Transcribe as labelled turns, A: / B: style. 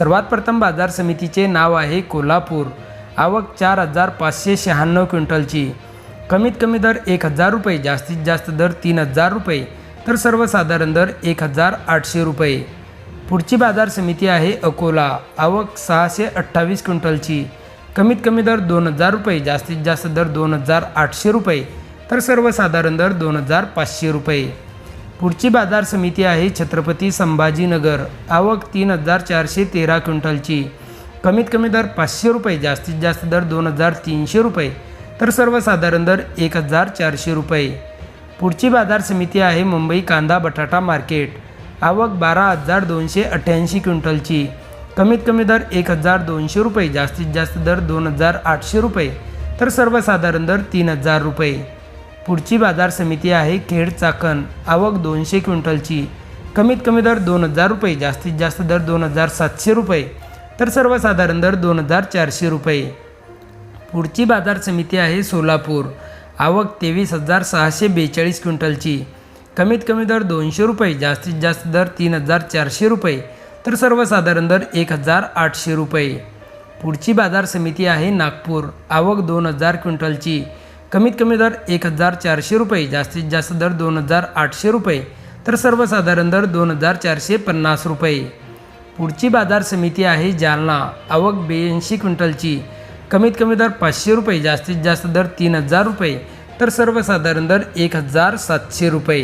A: सर्वात प्रथम बाजार समितीचे नाव आहे कोल्हापूर. आवक चार हजार पाचशे शहाण्णव क्विंटलची. कमीत कमी दर एक हजार रुपये जास्तीत जास्त दर तीन हजार रुपये तर सर्वसाधारण दर एक हजार आठशे रुपये. पुढची बाजार समिती आहे अकोला. आवक सहाशे अठ्ठावीस क्विंटलची. कमीत कमी दर दोन हजार रुपये जास्तीत जास्त दर दोन हजार आठशे रुपये तर सर्वसाधारण दर दोन हजार पाचशे रुपये. पुढची बाजार समिती आहे छत्रपती संभाजीनगर. आवक तीन हजार चारशे तेरा क्विंटलची. कमीत कमी दर पाचशे रुपये जास्तीत जास्त दर दोन हजार तीनशे रुपये. तर सर्वसाधारण दर एक हजार चारशे रुपये. पुढची बाजार समिती आहे मुंबई कांदा बटाटा मार्केट. आवक बारा हजार दोनशे अठ्ठ्याऐंशी क्विंटलची. कमीत कमी दर एक हजार दोनशे रुपये जास्तीत जास्त दर दोन हजार आठशे रुपये. तर सर्वसाधारण दर तीन हजार रुपये. पुढची बाजार समिती आहे खेड चाकण. आवक दोनशे क्विंटलची. कमीत कमी दर दोन हजार रुपये जास्तीत जास्त दर दोन हजार सातशे रुपये तर सर्वसाधारण दर दोन हजार चारशे रुपये. पुढची बाजार समिती आहे सोलापूर. आवक तेवीस हजार सहाशे बेचाळीस क्विंटलची. कमीत कमी दर दोनशे रुपये जास्तीत जास्त दर तीन हजार चारशे रुपये तर सर्वसाधारण दर एक हजार आठशे रुपये. पुढची बाजार समिती आहे नागपूर. आवक दोन हजार क्विंटलची. कमीत कमी दर एक हजार चारशे रुपये जास्तीत जास्त दर दोन हजार आठशे रुपये तर सर्वसाधारण दर दोन हजार चारशे पन्नास रुपये. पुढची बाजार समिती आहे जालना. आवक ब्याऐंशी क्विंटलची. कमीत कमी दर पाचशे रुपये जास्तीत जास्त दर तीन हजार रुपये तर सर्वसाधारण दर एक हजार सातशे रुपये.